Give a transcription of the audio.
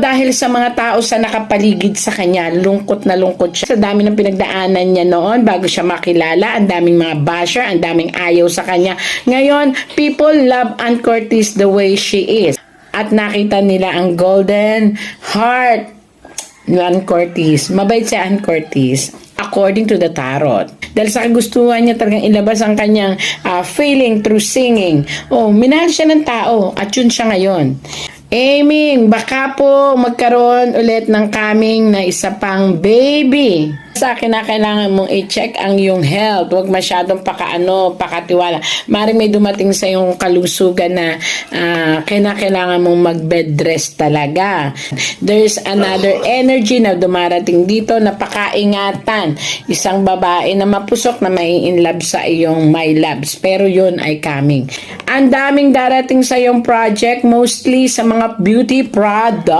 dahil sa mga tao sa nakapaligid sa kanya, lungkot na lungkot siya. Sa dami ng pinagdaanan niya noon bago siya makilala, ang daming mga basher, ang daming ayaw sa kanya. Ngayon, people love Ann Curtis the way she is. At nakita nila ang golden heart ni Ann Curtis. Mabait si Ann Curtis according to the tarot. Dahil sa kagustuhan niya talagang ilabas ang kanyang ah, feeling through singing. Oh, minahal siya ng tao at yun siya ngayon. Aiming, baka po magkaroon ulit ng kaming na isa pang baby. Sa akin na kailangan mong i-check ang iyong health. Huwag masyadong pakaano, pakatiwala. Maring may dumating sa iyong kalusugan na ah, kailangan mong mag-bed rest talaga. There's another energy na dumarating dito na pakaingatan. Isang babae na mapusok na may in love sa iyong my loves. Pero yun ay coming. Ang daming darating sa iyong project, mostly sa mga beauty product.